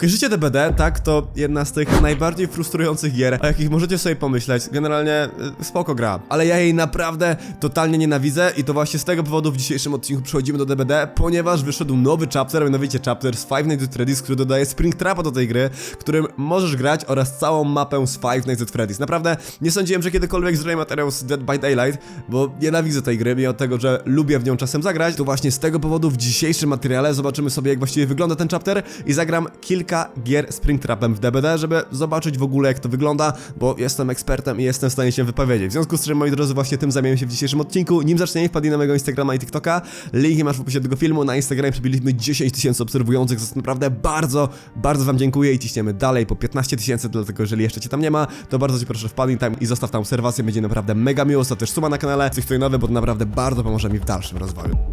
Kojarzycie DBD? Tak, to jedna z tych najbardziej frustrujących gier, o jakich możecie sobie pomyśleć. Generalnie y, spoko gra, ale ja jej naprawdę totalnie nienawidzę i to właśnie z tego powodu w dzisiejszym odcinku przechodzimy do DBD, ponieważ wyszedł nowy chapter, mianowicie chapter z Five Nights at Freddy's, który dodaje Springtrapa do tej gry, którym możesz grać oraz całą mapę z Five Nights at Freddy's. Naprawdę nie sądziłem, że kiedykolwiek zrobię materiał z Dead by Daylight, bo nienawidzę tej gry, mimo tego, że lubię w nią czasem zagrać, to właśnie z tego powodu w dzisiejszym materiale zobaczymy sobie, jak właściwie wygląda ten chapter i zagram kilka gier Springtrapem w DBD, żeby zobaczyć w ogóle, jak to wygląda, bo jestem ekspertem i jestem w stanie się wypowiedzieć. W związku z czym, moi drodzy, właśnie tym zajmiemy się w dzisiejszym odcinku. Nim zaczniemy, wpadnij na mojego Instagrama i TikToka. Linki masz w opisie tego filmu. Na Instagramie przebiliśmy 10 tysięcy obserwujących, za naprawdę bardzo, bardzo wam dziękuję i ciśniemy dalej po 15 tysięcy, dlatego jeżeli jeszcze cię tam nie ma, to bardzo cię proszę wpadnij tam i zostaw tam obserwację, będzie naprawdę mega miło, to też suma na kanale, jesteś tutaj nowy, bo to naprawdę bardzo pomoże mi w dalszym rozwoju.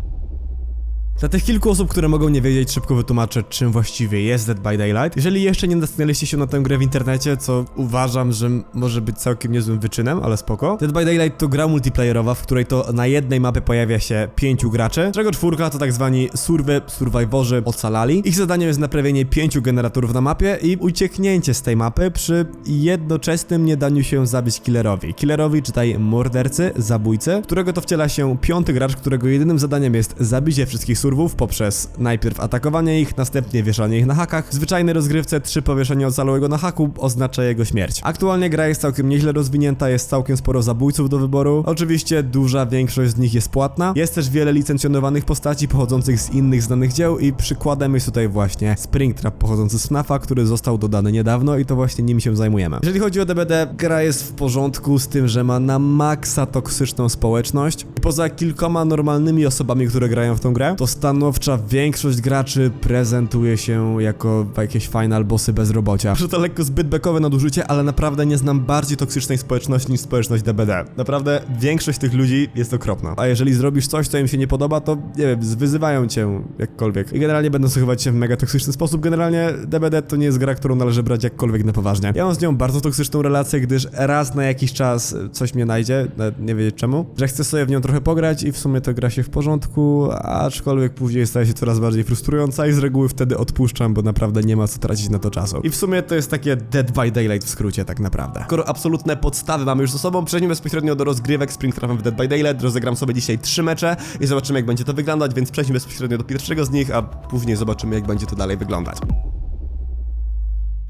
Dla tych kilku osób, które mogą nie wiedzieć, szybko wytłumaczę, czym właściwie jest Dead by Daylight. Jeżeli jeszcze nie natknęliście się na tę grę w internecie, co uważam, że może być całkiem niezłym wyczynem, ale spoko. Dead by Daylight to gra multiplayerowa, w której to na jednej mapie pojawia się pięciu graczy, czego czwórka to tak zwani surwy, survivorzy ocalali. Ich zadaniem jest naprawienie pięciu generatorów na mapie i ucieknięcie z tej mapy przy jednoczesnym nie daniu się zabić killerowi. Killerowi, czytaj mordercy, zabójcy, którego to wciela się piąty gracz, którego jedynym zadaniem jest zabicie wszystkich surwów poprzez najpierw atakowanie ich, następnie wieszanie ich na hakach. W zwyczajnej rozgrywce trzy powieszenia ocalałego na haku oznacza jego śmierć. Aktualnie gra jest całkiem nieźle rozwinięta, jest całkiem sporo zabójców do wyboru. Oczywiście duża większość z nich jest płatna. Jest też wiele licencjonowanych postaci pochodzących z innych znanych dzieł i przykładem jest tutaj właśnie Springtrap pochodzący z FNAFa, który został dodany niedawno i to właśnie nim się zajmujemy. Jeżeli chodzi o DBD, gra jest w porządku z tym, że ma na maksa toksyczną społeczność. Poza kilkoma normalnymi osobami, które grają w tą grę, to stanowcza większość graczy prezentuje się jako jakieś final bossy bezrobocia. Może to lekko zbyt bekowe nadużycie, ale naprawdę nie znam bardziej toksycznej społeczności niż społeczność DBD. Naprawdę większość tych ludzi jest okropna. A jeżeli zrobisz coś, co im się nie podoba, to nie wiem, wyzywają cię jakkolwiek. I generalnie będą zachowywać się w mega toksyczny sposób. Generalnie DBD to nie jest gra, którą należy brać jakkolwiek na poważnie. Ja mam z nią bardzo toksyczną relację, gdyż raz na jakiś czas coś mnie najdzie, nie wiedzieć czemu, że chcę sobie w nią trochę pograć i w sumie to gra się w porządku, aczkolwiek później staje się coraz bardziej frustrująca i z reguły wtedy odpuszczam, bo naprawdę nie ma co tracić na to czasu. I w sumie to jest takie Dead by Daylight w skrócie tak naprawdę. Skoro absolutne podstawy mamy już za sobą, przejdźmy bezpośrednio do rozgrywek Springtrapem w Dead by Daylight. Rozegram sobie dzisiaj trzy mecze i zobaczymy jak będzie to wyglądać, więc przejdźmy bezpośrednio do pierwszego z nich, a później zobaczymy jak będzie to dalej wyglądać.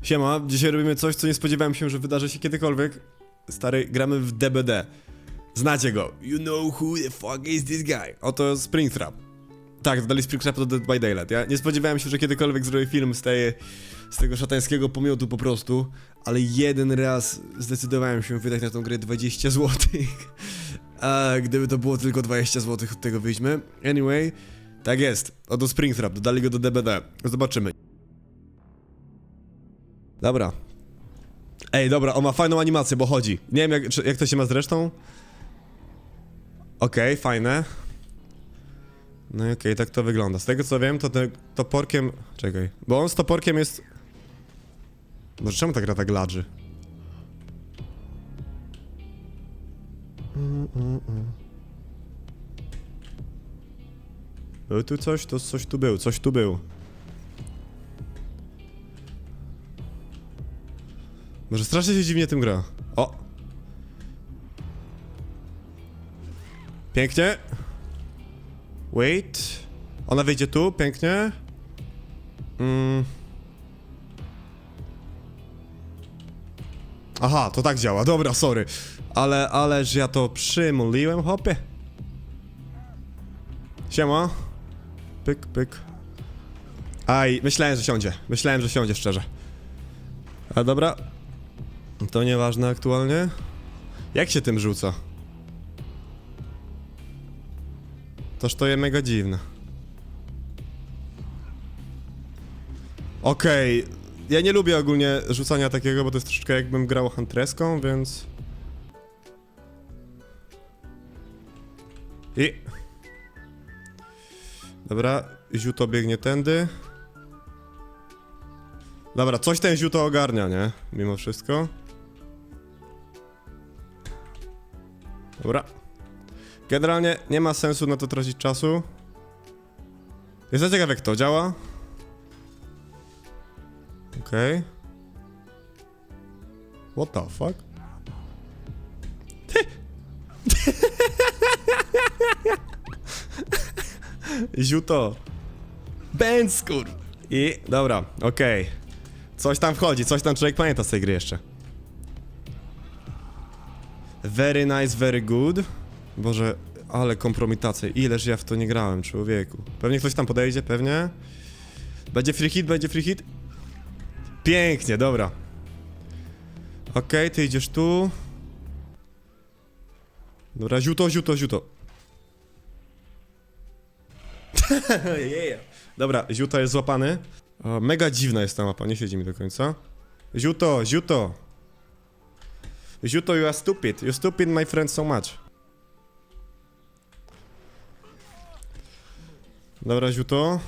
Siema, dzisiaj robimy coś, co nie spodziewałem się, że wydarzy się kiedykolwiek. Stary, gramy w DBD. Znacie go. You know who the fuck is this guy? Oto Springtrap. Tak, dodali Springtrap do Dead by Daylight. Ja nie spodziewałem się, że kiedykolwiek zrobię film z, tej, z tego szatańskiego pomiotu po prostu, ale jeden raz zdecydowałem się wydać na tą grę 20 zł. A gdyby to było tylko 20 zł, od tego wyjdźmy. Anyway, tak jest. Oto Springtrap, dodali go do DBD. Zobaczymy. Dobra. Ej, dobra, on ma fajną animację, bo chodzi. Nie wiem, jak, czy, jak to się ma zresztą. Okej, fajne. No okej, tak to wygląda. Z tego co wiem, to te, toporkiem... Czekaj. Bo on z toporkiem jest... Może czemu ta gra tak ladży? Mm, mm. Był tu coś? To coś tu był, coś tu był. Może strasznie się dziwnie tym gra. O! Pięknie. Wait. Ona wyjdzie tu, pięknie. Mm. Aha, to tak działa, dobra, sorry. Ale, ależ ja to przymuliłem, hopie. Siema. Pyk, pyk. Aj, myślałem, że siądzie. Myślałem, że siądzie, szczerze. A dobra. To nieważne aktualnie. Jak się tym rzuca? Toż to jest mega dziwne. Okej. Ja nie lubię ogólnie rzucania takiego, bo to jest troszeczkę jakbym grał huntreską, więc... I... Dobra, ziuto biegnie tędy. Dobra, coś ten ziuto ogarnia, nie? Mimo wszystko. Dobra. Generalnie nie ma sensu na to tracić czasu. Jestem ciekaw jak to działa. Okej. What the fuck? Ziuto. Bęc, kur... I, dobra, okej. Coś tam wchodzi, coś tam człowiek pamięta z tej gry jeszcze. Very nice, very good. Boże, ale kompromitacja. Ileż ja w to nie grałem, człowieku. Pewnie ktoś tam podejdzie, pewnie. Będzie free hit, będzie free hit. Pięknie, dobra. Okej, ty idziesz tu. Dobra, ziuto, ziuto, ziuto. Dobra, ziuto jest złapany. O, mega dziwna jest ta mapa, nie siedzi mi do końca. Ziuto, ziuto. Ziuto, you are stupid. You stupid, my friend, so much. Dobra, ziuto.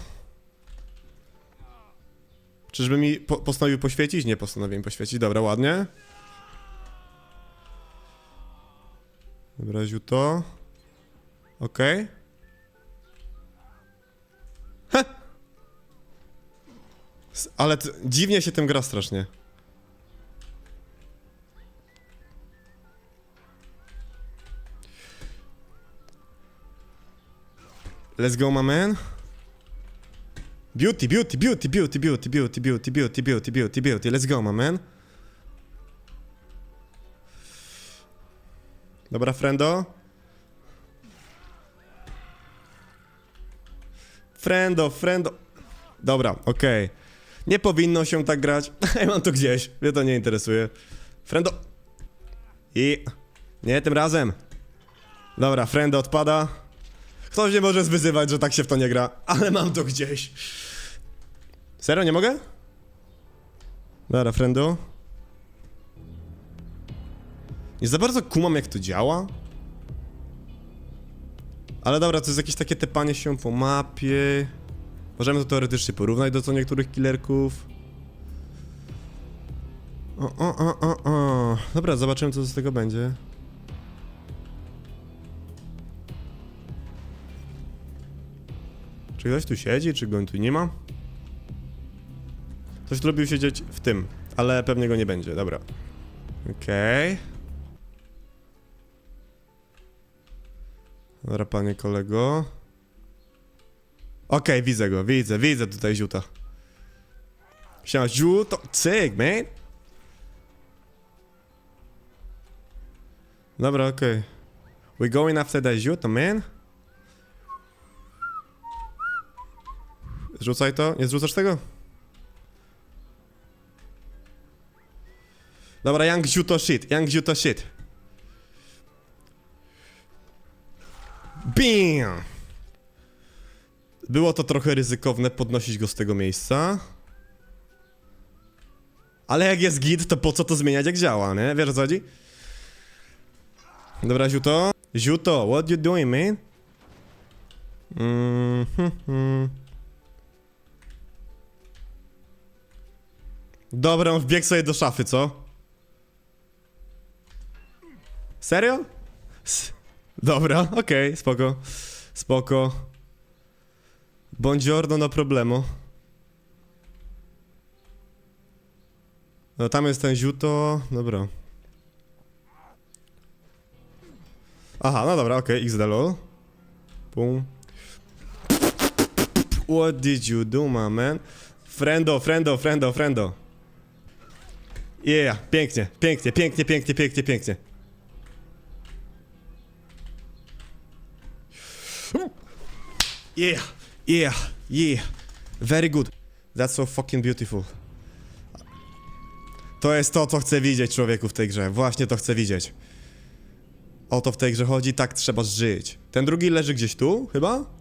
Czyżby mi po postanowił poświecić? Nie postanowiłem poświecić. Dobra, ładnie. Dobra, ziuto. S- Ale dziwnie się tym gra strasznie. Let's go, my man. Beauty, beauty, beauty, beauty, beauty, beauty, beauty, beauty, beauty, beauty, beauty. Let's go, my man. Dobra, friendo. Friendo, friendo. Dobra, okej. Nie powinno się tak grać. Ja mam to gdzieś. Mnie to nie interesuje. Friendo. I... Nie tym razem. Dobra, friendo odpada. Ktoś mnie może zwyzywać, że tak się w to nie gra, ale mam to gdzieś. Serio, nie mogę? Dobra, friendo. Nie za bardzo kumam, jak to działa. Ale dobra, to jest jakieś takie tepanie się po mapie. Możemy to teoretycznie porównać do co niektórych killerków. O, o, o, o, o. Dobra, zobaczymy, co z tego będzie. Czy ktoś tu siedzi, czy go tu nie ma? Ktoś lubił siedzieć w tym, ale pewnie go nie będzie, dobra. Okej. Dobra, panie kolego. Okej, widzę go, widzę, widzę tutaj ziuta. Siema, ziuto, cyk, man. Dobra, okej. We going after that ziuto, man. Zrzucaj to, nie zrzucasz tego? Dobra, Young Ziuto shit, Young Ziuto shit. Bam! Było to trochę ryzykowne podnosić go z tego miejsca. Ale jak jest git, to po co to zmieniać jak działa, nie? Wiesz o co chodzi? Dobra, Ziuto. Ziuto, what you doing, man? Mm -hmm. Dobra, on wbiegł sobie do szafy, co? Serio? S Dobra, okej, spoko. Spoko. Buongiorno, no problemo. No tam jest ten ziuto, dobra. Aha, no dobra, okej, okay, XD lol. Pum. What did you do, my man? Friendo, friendo, friendo, friendo. Yeah, pięknie, pięknie, pięknie, pięknie, pięknie, pięknie. Yeah, yeah, yeah. Very good. That's so fucking beautiful. To jest to, co chcę widzieć człowieku w tej grze. Właśnie to chcę widzieć. O to w tej grze chodzi, tak trzeba żyć. Ten drugi leży gdzieś tu, chyba?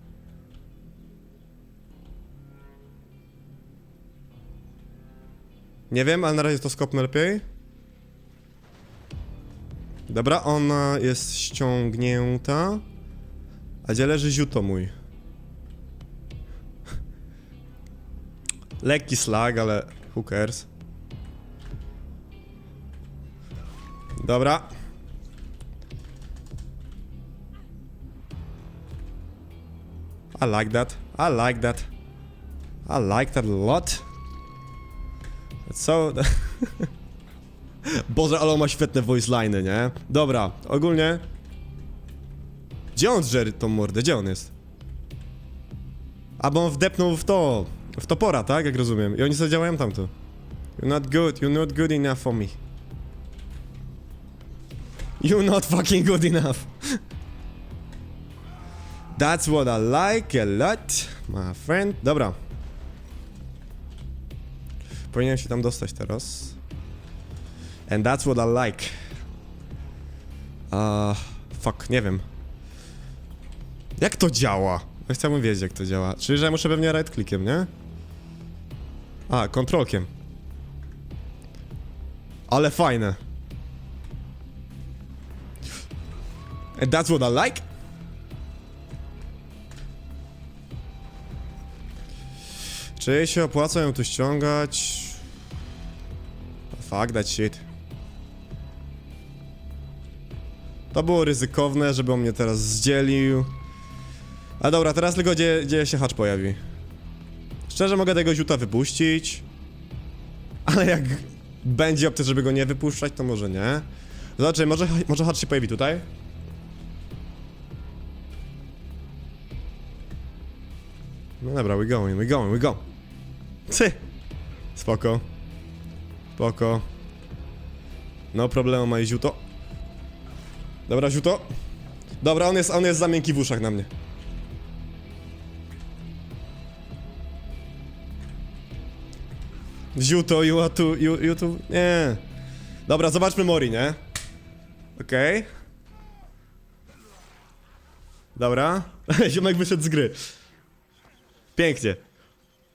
Nie wiem, ale na razie to skopmy lepiej. Dobra, ona jest ściągnięta. A gdzie leży ziuto mój? Lekki slag, ale who cares? Dobra. I like that. I like that. I like that a lot. Co? Boże, ale on ma świetne voice liny, nie? Dobra, ogólnie... Gdzie on żery tą mordę? Gdzie on jest? A bo on wdepnął w to... W topora, tak? Jak rozumiem. I oni sobie działają tamto. You're not good, you're not good enough for me. You're not fucking good enough. That's what I like a lot, my friend. Dobra. Powinienem się tam dostać teraz. And that's what I like. Uh, fuck, nie wiem. Jak to działa? Ja chciałbym wiedzieć, jak to działa. Czyli, że muszę pewnie right clickiem, nie? A, kontrolkiem. Ale fajne. And that's what I like. Czy się opłaca ją tu ściągać? Fuck that shit. To było ryzykowne, żeby on mnie teraz zdzielił. A dobra, teraz tylko gdzie, gdzie się hacz pojawi. Szczerze mogę tego ziuta wypuścić. Ale jak będzie opcja, żeby go nie wypuszczać, to może nie. Zobaczcie, może, może hacz się pojawi tutaj? No dobra, we going, we going, we go. Ty! Spoko. Spoko. No problemu ma i ziuto. Dobra, ziuto. Dobra, on jest, on jest za miękki w uszach na mnie. Ziuto, you are tu, you, you tu, nie. Dobra, zobaczmy Mori, nie? Okej. Dobra. Ziomek wyszedł z gry. Pięknie.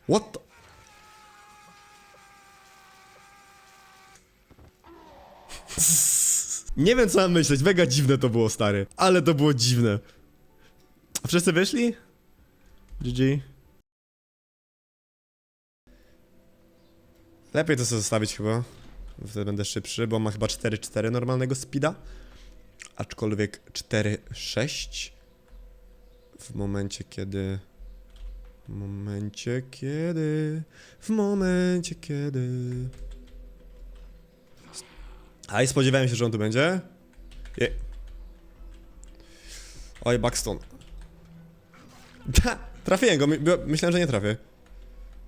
What Nie wiem co mam myśleć, mega dziwne to było, stary. Ale to było dziwne. A wszyscy wyszli? GG. Lepiej to sobie zostawić chyba. Wtedy będę szybszy, bo ma chyba 4-4 normalnego speeda. Aczkolwiek 4-6 w momencie kiedy... W momencie kiedy... W momencie kiedy... A i spodziewałem się, że on tu będzie. Je... Oj, Buxton. Ta, trafiłem go, my, myślałem, że nie trafię.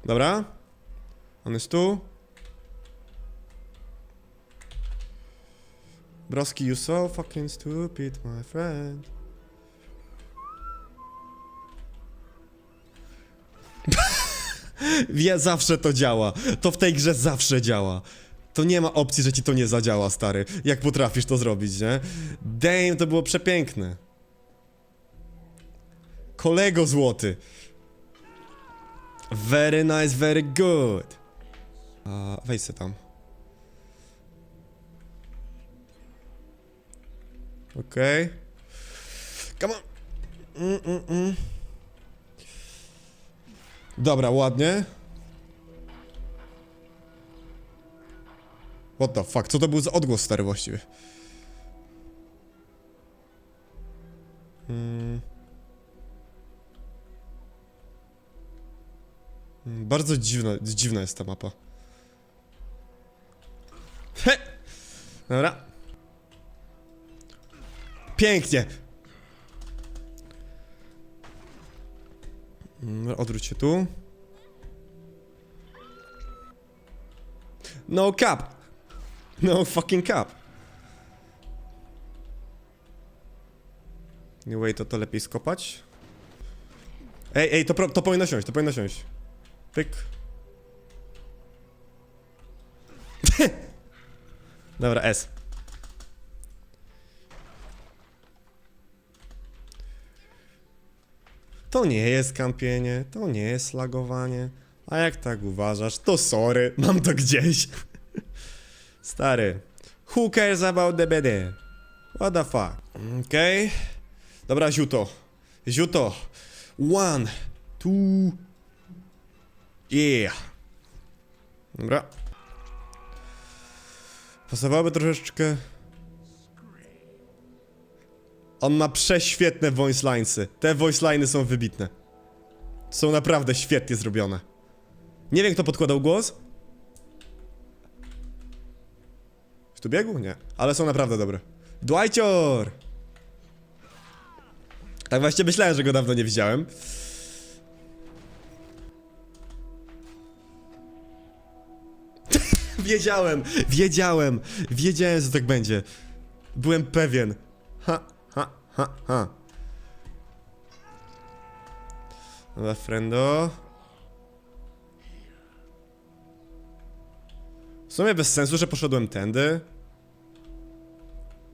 Dobra. On jest tu. Broski, you so fucking stupid, my friend. Wie, zawsze to działa. To w tej grze zawsze działa. To nie ma opcji, że ci to nie zadziała, stary. Jak potrafisz to zrobić, nie? Damn, to było przepiękne. Kolego złoty. Very nice, very good. A, se tam. Okej. Okay. Come on. Mm, mm, mm. Dobra, ładnie. What the fuck, co to był za odgłos stary właściwie? Mm. Mm, Bardzo dziwna, dziwna jest ta mapa. He! Dobra. Pięknie! Mm, Odwróć się tu. No cap! No fucking cap! Anyway, to to lepiej skopać. Ej, ej, to, to powinno siąść, to powinno siąść. Pyk. Dobra, S. To nie jest kampienie, to nie jest lagowanie. A jak tak uważasz, to sorry, mam to gdzieś. Stary. Who cares about the BD? What the fuck? Okej. Dobra, ziuto. Ziuto. One, two. Yeah. Dobra. Pasowałoby troszeczkę. On ma prześwietne voice linesy. Te voice liny są wybitne. Są naprawdę świetnie zrobione. Nie wiem, kto podkładał głos. Tu biegł? Nie. Ale są naprawdę dobre. Dwightior! Tak właśnie myślałem, że go dawno nie widziałem. wiedziałem, wiedziałem, wiedziałem, że tak będzie. Byłem pewien. Ha, ha, ha, ha. Dobra. W sumie bez sensu, że poszedłem tędy.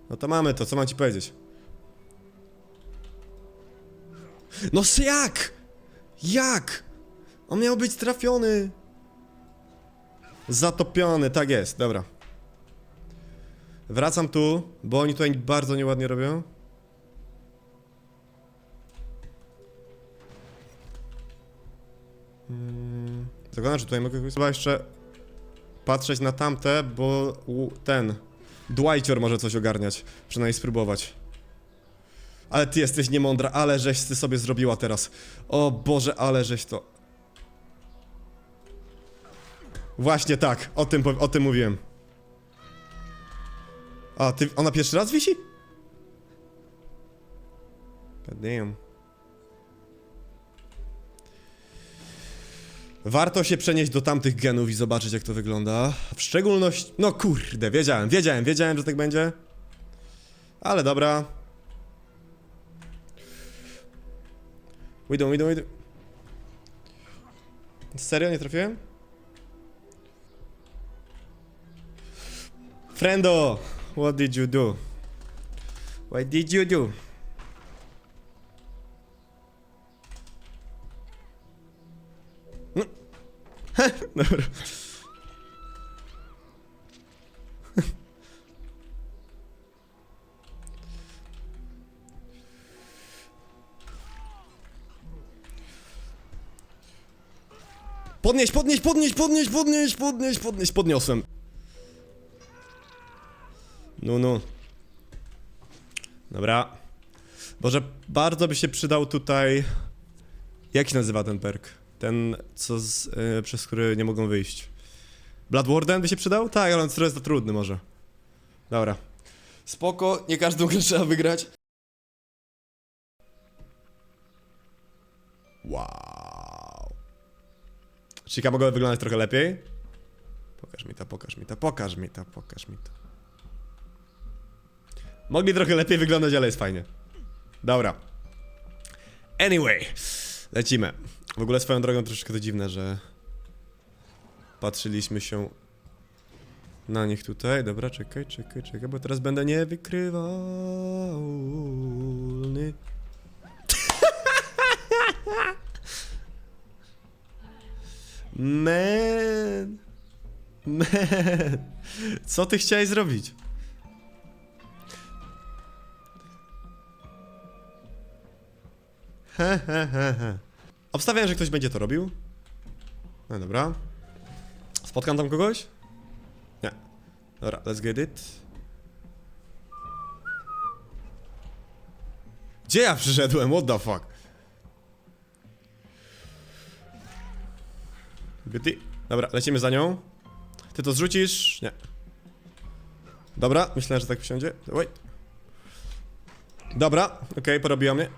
No to mamy to, co mam ci powiedzieć? No jak? Jak? On miał być trafiony. Zatopiony, tak jest, dobra. Wracam tu, bo oni tutaj bardzo nieładnie robią. Hmm, Zakładam, że tutaj mogę chyba jeszcze patrzeć na tamte, bo ten Dwightior może coś ogarniać. Przynajmniej spróbować. Ale ty jesteś niemądra, ale żeś ty sobie zrobiła teraz. O Boże, ale żeś to... Właśnie tak, o tym, o tym mówiłem. A, ty, ona pierwszy raz wisi? God damn. Warto się przenieść do tamtych genów i zobaczyć jak to wygląda. W szczególności... No kurde, wiedziałem, wiedziałem, wiedziałem, że tak będzie. Ale dobra. Idą, idą, idą. Serio, nie trafiłem? Friendo, what did you do? What did you do? Dobra. Podnieś, podnieś, podnieś, podnieś, podnieś, podnieś, podnieś, podniosłem. No, no. Dobra. Boże, bardzo by się przydał tutaj... Jak się nazywa ten perk? Ten, co z, y, przez który nie mogą wyjść. Blood Warden by się przydał? Tak, ale on jest za trudny może. Dobra. Spoko, nie każdą grę trzeba wygrać. Wow. Chica mogła wyglądać trochę lepiej? Pokaż mi to, pokaż mi to, pokaż mi to, pokaż mi to. Mogli trochę lepiej wyglądać, ale jest fajnie. Dobra. Anyway, lecimy. W ogóle swoją drogą troszeczkę to dziwne, że patrzyliśmy się na nich tutaj. Dobra, czekaj, czekaj, czekaj, bo teraz będę niewykrywalny. Man. Man. Co ty chciałeś zrobić? He, he, he, he. Obstawiam, że ktoś będzie to robił. No dobra. Spotkam tam kogoś? Nie. Dobra, let's get it. Gdzie ja przyszedłem? What the fuck? Goody. Dobra, lecimy za nią. Ty to zrzucisz? Nie. Dobra, myślałem, że tak wsiądzie. Wait. Dobra, okej, porobiła mnie.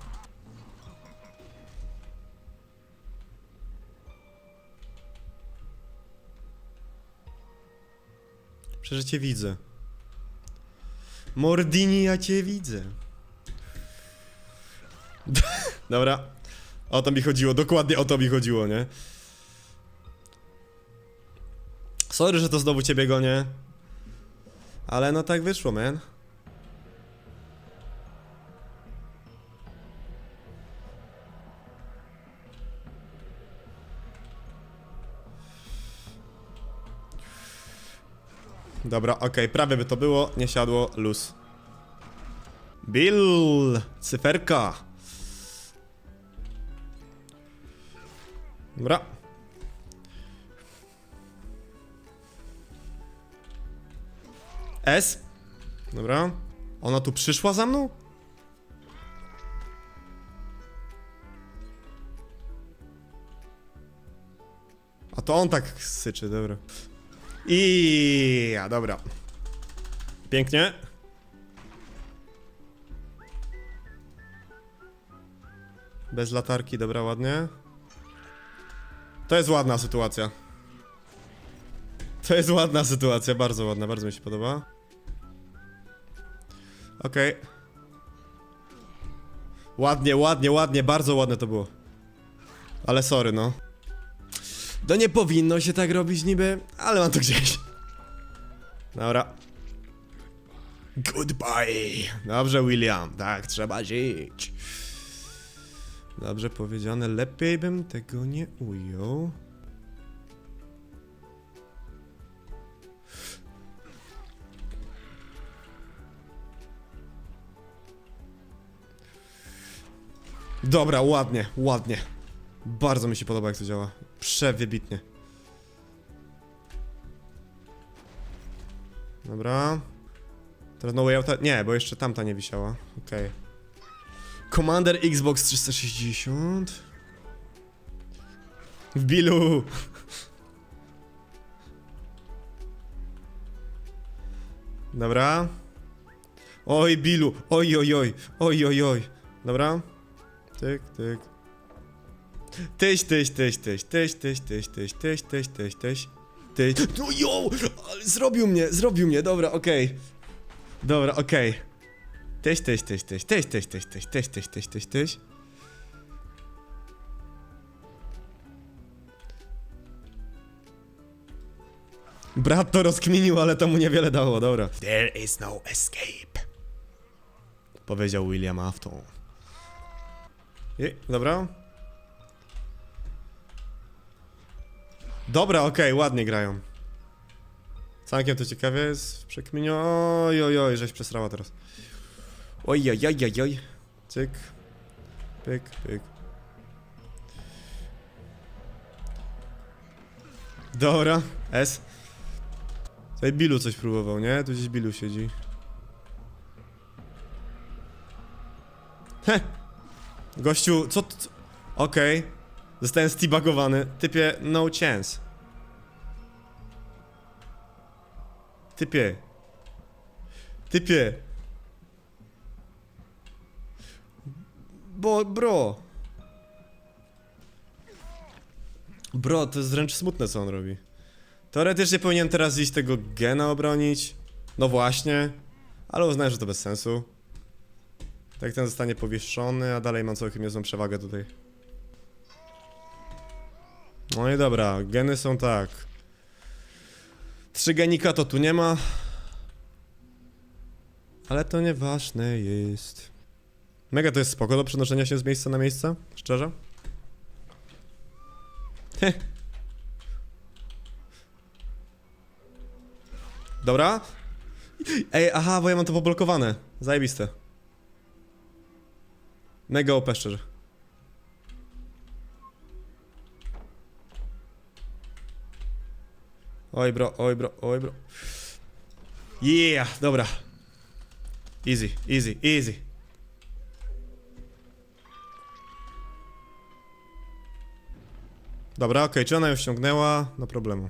Przecież cię widzę. Mordini, ja cię widzę. Dobra. O to mi chodziło, dokładnie o to mi chodziło, nie? Sorry, że to znowu ciebie gonię. Ale no tak wyszło, man. Dobra, okej, prawie by to było, nie siadło, luz. Bill! Cyferka! Dobra. S? Dobra. Ona tu przyszła za mną? A to on tak syczy, dobra. I dobra. Pięknie. Bez latarki, dobra, ładnie. To jest ładna sytuacja. To jest ładna sytuacja, bardzo ładna, bardzo mi się podoba. Okej. Ładnie, ładnie, ładnie, bardzo ładne to było. Ale sorry, no. To nie powinno się tak robić niby, ale mam to gdzieś. Dobra. Goodbye. Dobrze, William, tak trzeba żyć. Dobrze powiedziane, lepiej bym tego nie ujął. Dobra, ładnie, ładnie. Bardzo mi się podoba jak to działa. Przewybitnie. Dobra. Teraz no way outa... Nie, bo jeszcze tamta nie wisiała. Okej. Commander Xbox 360. W bilu. Dobra. Oj, Bilu. Oj, oj, oj. Oj, oj, oj. Dobra. Tyk, tyk. Tyś, tyś, tyś, tyś, tyś, tyś, tyś, tyś, tyś, tyś, tyś, tyś. Tyś. No jo! Ale zrobił mnie, zrobił mnie, dobra, okej. Dobra, okej. Tyś, tyś, tyś, tyś, tyś, tyś, tyś, tyś, tyś, tyś, tyś, tyś, tyś. Brat to rozkminił, ale to mu niewiele dało, dobra. There is no escape. Powiedział William Afton. I, dobra. Dobra, okej, ładnie grają. Całkiem to ciekawie jest w przekminiu. Oj, oj, oj, żeś przesrała teraz. Oj, oj, oj, oj, oj. Cyk. Pyk, pyk. Dobra, S. Tutaj Bilu coś próbował, nie? Tu gdzieś Bilu siedzi. He! Gościu, co... co? Okej. Zostałem stibagowany. Typie, no chance. Typie. Typie. Bo, bro. Bro, to jest wręcz smutne, co on robi. Teoretycznie powinien teraz iść tego gena obronić. No właśnie. Ale uznałem, że to bez sensu. Tak ten zostanie powieszony, a dalej mam całkiem niezłą przewagę tutaj. No i dobra, geny są tak. Trzy genika to tu nie ma. Ale to nieważne jest. Mega to jest spoko do przenoszenia się z miejsca na miejsce, szczerze. Heh. Dobra. Ej, aha, bo ja mam to poblokowane. Zajebiste. Mega OP, szczerze. Oj bro, oj bro, oj bro. Yeah, dobra. Easy, easy, easy. Dobra, okej, czy ona już ściągnęła? No problemu.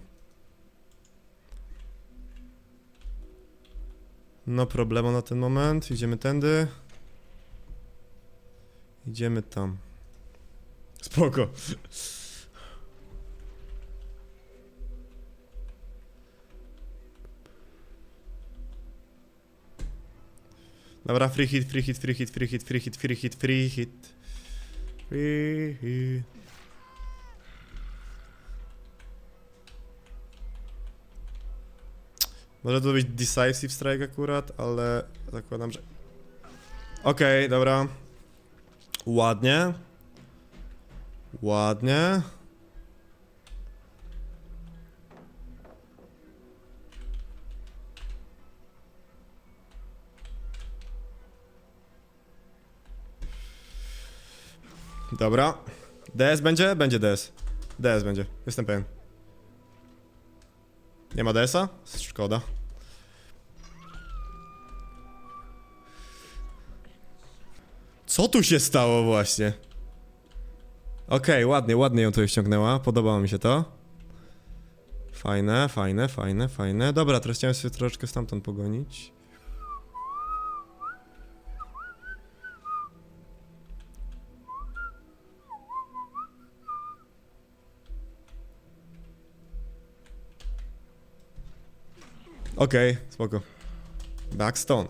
No problemu na ten moment. Idziemy tędy. Idziemy tam. Spoko. Dobra, free hit, free hit, free hit, free hit, free hit, free hit, free hit. Free hit. Może to być decisive strike akurat, ale zakładam, że... Okej, dobra. Ładnie. Ładnie. Dobra. DS będzie? Będzie DS. DS będzie. Jestem pewien. Nie ma DS-a? Szkoda. Co tu się stało właśnie? Okej, ładnie, ładnie ją tutaj ściągnęła. Podobało mi się to. Fajne, fajne, fajne, fajne. Dobra, teraz chciałem sobie troszeczkę stamtąd pogonić. Okej, spoko. Backstone.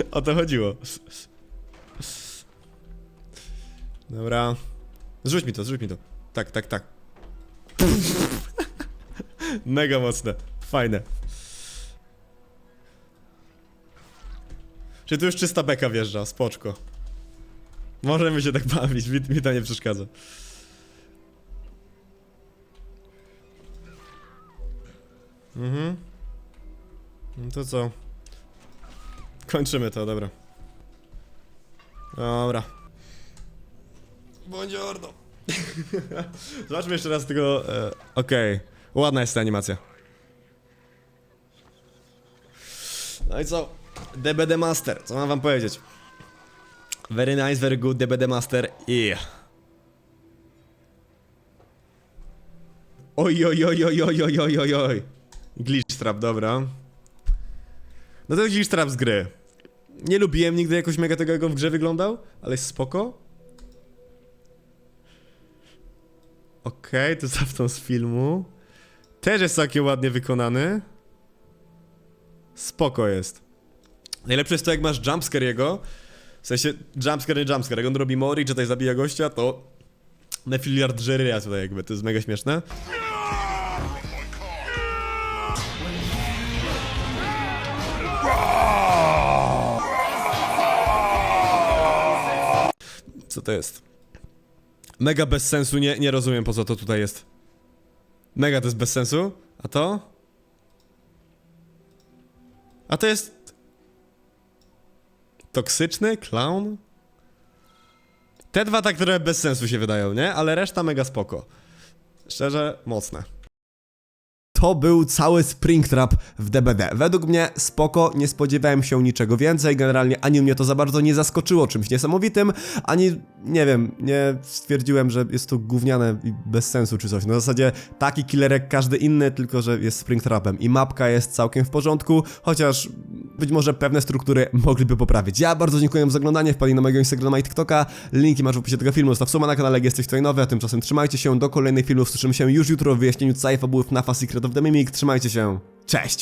o to chodziło. Dobra. Zrzuć mi to, zrzuć mi to. Tak, tak, tak. Mega mocne. Fajne. Czy tu już czysta beka wjeżdża? Spoczko. Możemy się tak bawić, mi, mi to nie przeszkadza. Mhm. No to co? Kończymy to, dobra. Dobra. Buongiorno. Zobaczmy jeszcze raz tego. E, Okej. Ładna jest ta animacja. No i co? DBD Master, co mam wam powiedzieć? Very nice, very good, DBD Master, yeah. Oj, oj, oj, oj, oj, oj, oj, oj, oj. Glitch trap, dobra. No to jest glitch trap z gry. Nie lubiłem nigdy jakoś mega tego, jak on w grze wyglądał, ale jest spoko. Okej, to zawton z filmu. Też jest całkiem ładnie wykonany. Spoko jest. Najlepsze jest to, jak masz jumpscare jego. W sensie, jumpscare nie jumpscare. Jak on robi mori, czy tutaj zabija gościa, to... Nefiliard żeryja tutaj jakby, to jest mega śmieszne. Co to jest? Mega bez sensu, nie, nie rozumiem po co to tutaj jest. Mega to jest bez sensu. A to? A to jest... Toksyczny? Clown? Te dwa tak trochę bez sensu się wydają, nie? Ale reszta mega spoko. Szczerze, mocne. To był cały Springtrap w DBD. Według mnie spoko, nie spodziewałem się niczego więcej, generalnie ani mnie to za bardzo nie zaskoczyło czymś niesamowitym, ani, nie wiem, nie stwierdziłem, że jest to gówniane i bez sensu czy coś. Na zasadzie taki killer jak każdy inny, tylko że jest Springtrapem i mapka jest całkiem w porządku, chociaż być może pewne struktury mogliby poprawić. Ja bardzo dziękuję za oglądanie, wpadnij na mojego Instagrama i TikToka, linki masz w opisie tego filmu, zostaw suma na kanale, jesteś tutaj nowy, a tymczasem trzymajcie się, do kolejnych filmów, słyszymy się już jutro w wyjaśnieniu całej fabuły FNAFa Secret prawdopodobnie Mimik, trzymajcie się, cześć!